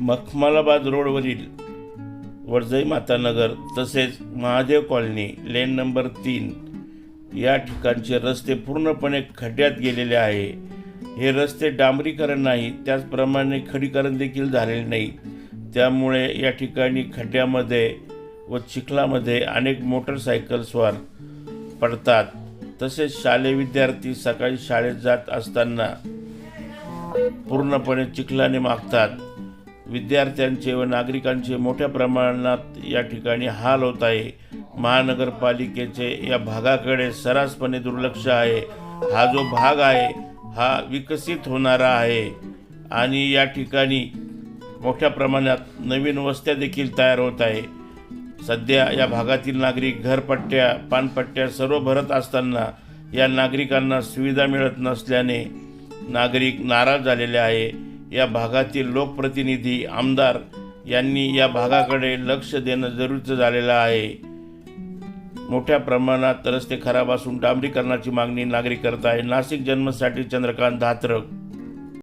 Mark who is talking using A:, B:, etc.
A: मखमलाबाद रोडवरील वडजई मातानगर तसेच Mahadev colony lane number तीन या ठिकाणचे रस्ते पूर्णपणे खड्ड्यात गेलेले आहे. हे रस्ते डांबरीकरण नाही त्याचप्रमाणे खडीकरण देखील झालेले नाही. त्यामुळे या ठिकाणी खड्ड्यामध्ये व चिखलामध्ये अनेक मोटरसायकल्सवर पडतात. तसेच शालेय विद्यार्थी सकाळी शाळेत जात असताना पूर्णपणे चिखलाने मागतात. विद्यार्थ्यांचे व नागरिकांचे मोठ्या प्रमाणात या ठिकाणी हाल होत आहे. महानगरपालिकेचे या भागाकडे सर्रासपणे दुर्लक्ष आहे. हा जो भाग आहे हा विकसित होणारा आहे. आणि या ठिकाणी मोठ्या प्रमाणात नवीन वस्त्या देखील तयार होत आहे. सध्या या भागातील नागरिक घरपट्ट्या पानपट्ट्या सर्व भरत असताना या नागरिकांना सुविधा मिळत नसल्याने नागरिक नाराज झालेले आहे. या भागातील लोकप्रतिनिधी आमदार यांनी या भागाकडे लक्ष देणं जरुरीचं झालेलं आहे. मोठ्या प्रमाणात रस्ते खराब असून डांबरीकरणाची मागणी नागरिक करत आहे. नाशिक जन्मसाठी चंद्रकांत धात्रक